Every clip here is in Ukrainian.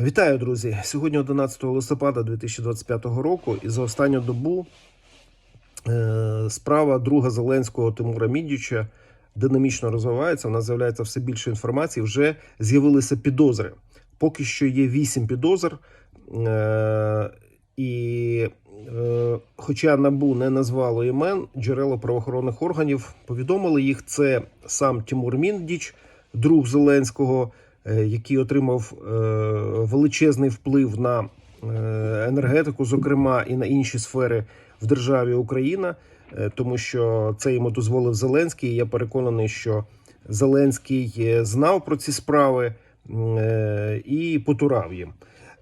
Вітаю, друзі! Сьогодні 11 листопада 2025 року, і за останню добу е, справа друга Зеленського Тимура Мідіча динамічно розвивається. У нас з'являється все більше інформації. Вже з'явилися підозри. Поки що є вісім підозр. Е, і е, хоча набу не назвало імен, джерела правоохоронних органів повідомили їх. Це сам Тимур Міндіч, друг Зеленського, який отримав е, величезний вплив на е, енергетику, зокрема і на інші сфери в державі Україна, е, тому що це йому дозволив Зеленський. Я переконаний, що Зеленський е, знав про ці справи е, і потурав їм.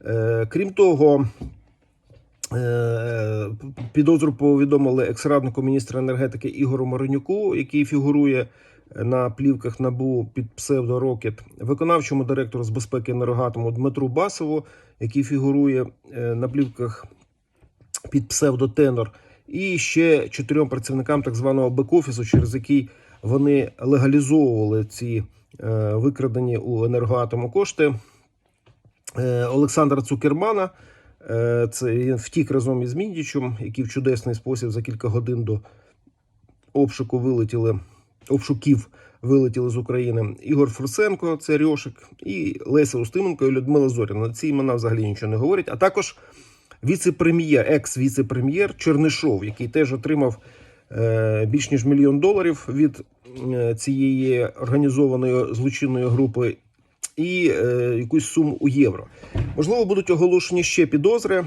Е, Крім того, Е, Підозру повідомили екс-раднику міністра енергетики Ігору Маронюку, який фігурує на плівках набу під псевдо Рокет, виконавчому директору з безпеки енергоатому Дмитру Басову, який фігурує е, на плівках під псевдо Тенор, і ще чотирьом працівникам так званого бек-офісу, через який вони легалізовували ці е, викрадені у енергоатому кошти. Е, Олександра Цукермана. Е, Це він втік разом із Міндічем, які в чудесний спосіб за кілька годин до обшуку вилетіли, обшуків вилетіли з України. Ігор Фурсенко, це Рьошик, і Леся Устименко і Людмила Зоріна. Ці імена взагалі нічого не говорять. А також віце-прем'єр, екс-віце-прем'єр Чернишов, який теж отримав е, більш ніж мільйон доларів від е, цієї організованої злочинної групи. І е, якусь суму у євро. Можливо, будуть оголошені ще підозри.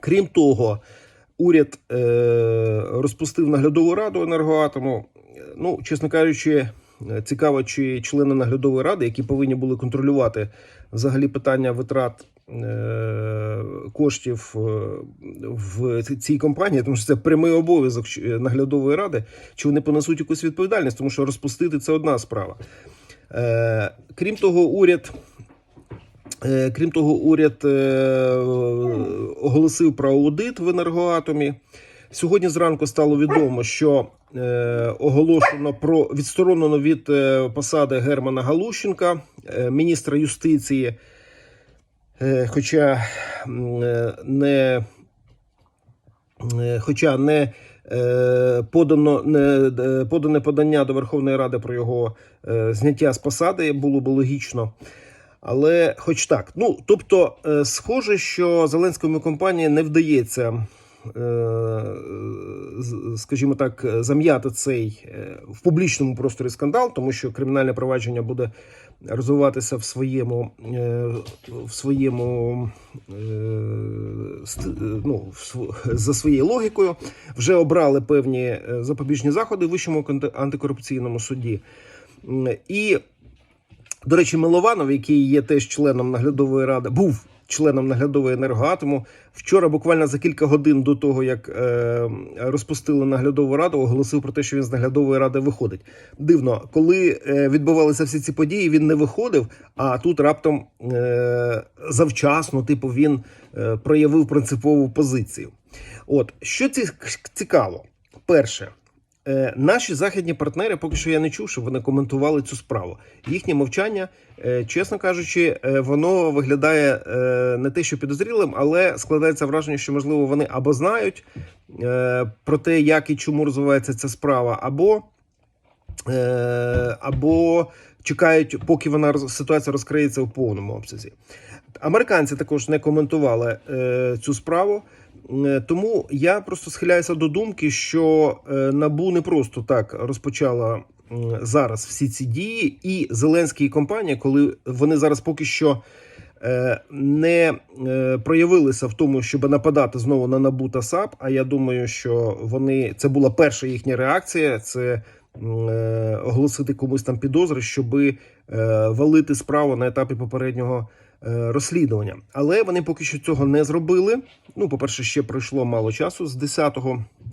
Крім того, уряд е, розпустив наглядову раду енергоатому. Ну, чесно кажучи, цікаво, чи члени наглядової ради, які повинні були контролювати взагалі питання витрат е, коштів е, в цій компанії, тому що це прямий обов'язок наглядової ради, чи вони понесуть якусь відповідальність, тому що розпустити це одна справа. Е, Крім того, уряд. Е, Крім того, уряд е, оголосив про аудит в енергоатомі. Сьогодні зранку стало відомо, що оголошено про відсторонено від посади Германа Галущенка, міністра юстиції. Хоча не Хоча не подано не подане подання до Верховної Ради про його зняття з посади було б логічно. Але, хоч так, ну тобто, е, схоже, що Зеленському компанії не вдається, е, скажімо так, зам'яти цей е, в публічному просторі скандал, тому що кримінальне провадження буде розвиватися в своєму е, в своєму е, ну, за своєю логікою. Вже обрали певні е, запобіжні заходи в вищому антикорупційному суді. І, до речі, Милованов, який є теж членом наглядової ради, був членом наглядової енергоатому. Вчора, буквально за кілька годин до того, як е, розпустили наглядову раду, оголосив про те, що він з наглядової ради виходить. Дивно, коли е, відбувалися всі ці події, він не виходив. А тут раптом е, завчасно, типу, він е, проявив принципову позицію. От що цікаво, перше. Е, Наші західні партнери, поки що я не чув, щоб вони коментували цю справу. Їхнє мовчання, е, чесно кажучи, е, воно виглядає не те, що підозрілим, але складається враження, що можливо вони або знають про те, як і чому розвивається ця справа, або, або чекають, поки вона ситуація розкриється у повному обсязі. Американці також не коментували цю справу. Е, Тому я просто схиляюся до думки, що е, набу не просто так розпочала зараз всі ці дії, і Зеленський і компанія, коли вони зараз поки що е, не проявилися в тому, щоб нападати знову на набу та САП. А я думаю, що вони це була перша їхня реакція. Це оголосити комусь там підозри, щоби валити справу на етапі попереднього розслідування. Але вони поки що цього не зробили. Ну, по-перше, ще пройшло мало часу з 10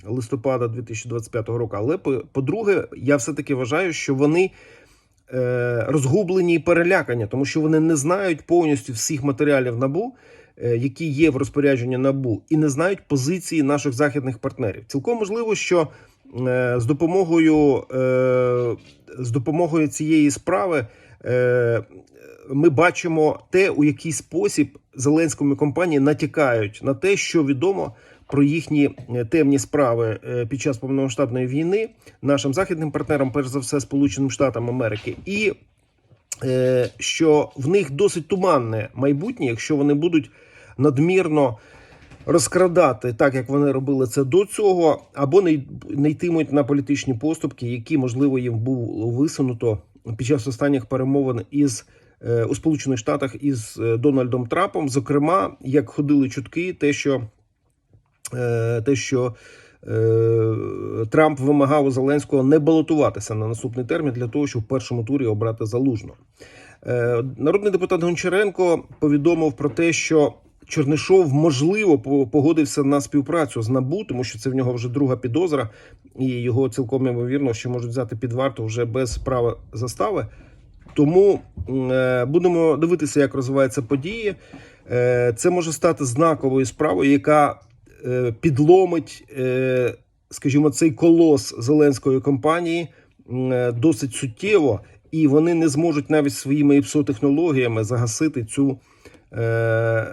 листопада 2025 року. Але по- по-друге, я все-таки вважаю, що вони е, розгублені і перелякані, тому що вони не знають повністю всіх матеріалів набу. е, Які є в розпорядженні набу, і не знають позиції наших західних партнерів. Цілком можливо, що е, з допомогою е, з допомогою цієї справи е, ми бачимо те, у який спосіб Зеленському компанії натякають на те, що відомо про їхні е, темні справи е, під час повномасштабної війни нашим західним партнерам, перш за все, Сполученим Штатам Америки, і е, що в них досить туманне майбутнє, якщо вони будуть надмірно розкрадати, так як вони робили це до цього, або не йтимуть на політичні поступки, які можливо їм було висунуто під час останніх перемовин із е, у Сполучених Штатах із е, Дональдом Трампом. Зокрема, як ходили чутки, те, що е, те, що Трамп вимагав у Зеленського не балотуватися на наступний термін для того, щоб в першому турі обрати залужно. Народний депутат Гончаренко повідомив про те, що Чернишов можливо погодився на співпрацю з НАБУ, тому що це в нього вже друга підозра, і його цілком ймовірно, що можуть взяти під варту вже без права застави. Тому е, будемо дивитися, як розвиваються події. Е, Це може стати знаковою справою, яка е, підломить, е, скажімо, цей колос зеленської компанії е, досить суттєво, і вони не зможуть навіть своїми ІПСО-технологіями загасити цю. е,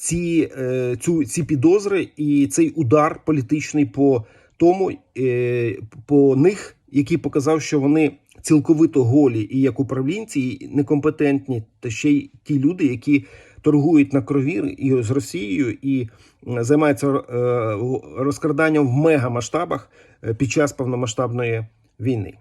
Ці, е, цю, ці підозри і цей удар політичний по тому, е, по них, який показав, що вони цілковито голі і як управлінці, і некомпетентні, та ще й ті люди, які торгують на крові і з Росією і займаються е, розкраданням в мегамасштабах під час повномасштабної війни.